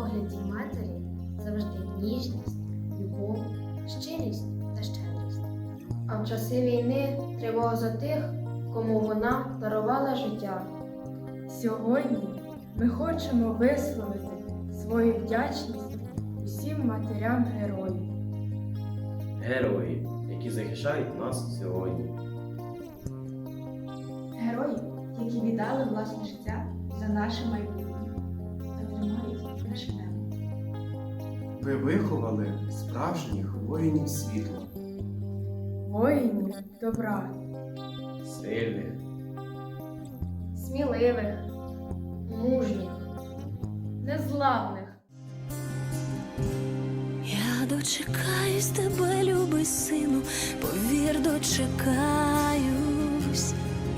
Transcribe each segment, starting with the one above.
погляді матері завжди ніжність, любов, щирість та щедрість. А в часи війни тривога за тих, кому вона дарувала життя. Сьогодні ми хочемо висловити свою вдячність усім матерям героїв. Герої, які захищають нас сьогодні. Герої, які віддали власне життя за наше майбутнє наше. Ви виховали справжніх воїнів світла. Воїнів добра, Сильних, Сміливих, мужніх, незламних. Я дочекаюсь тебе, любий сину, повір, дочекаюсь.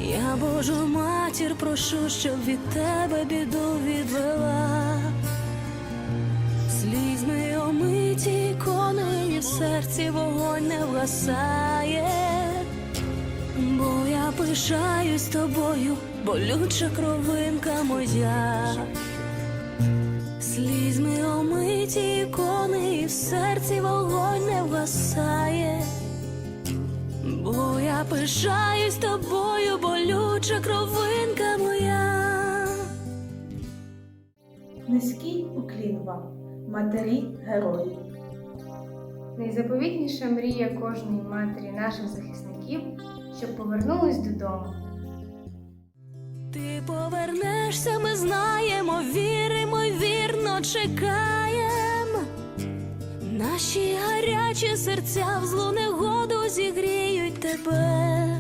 Я Божу матір прошу, щоб від тебе біду відвела. Слізьми омиті конені в серці вогонь не вгасає. Бо я пишаюсь тобою, болюча кровинка моя. Слізьми омиті ікони, і в серці вогонь не вгасає. Бо я пишаюсь тобою, болюча кровинка моя. Низький уклін вам, матері героїв. найзаповітніша мрія кожної матері наших захисників, щоб повернулись додому. Ти повернешся, ми знаємо, віримо, й вірно чекаєм. Наші гарячі серця в злу негоду зігріють тебе.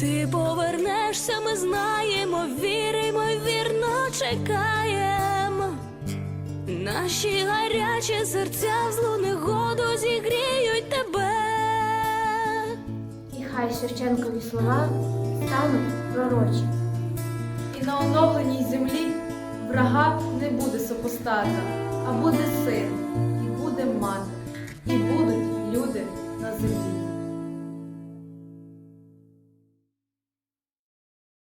Ти повернешся, ми знаємо, віримо, й вірно чекаєм. Наші гарячі серця в злу негоду зігріють тебе. І хай Шевченкові слова стануть пророчі. І на оновленій землі врага не буде супостата, а буде син, і буде мати, і землі.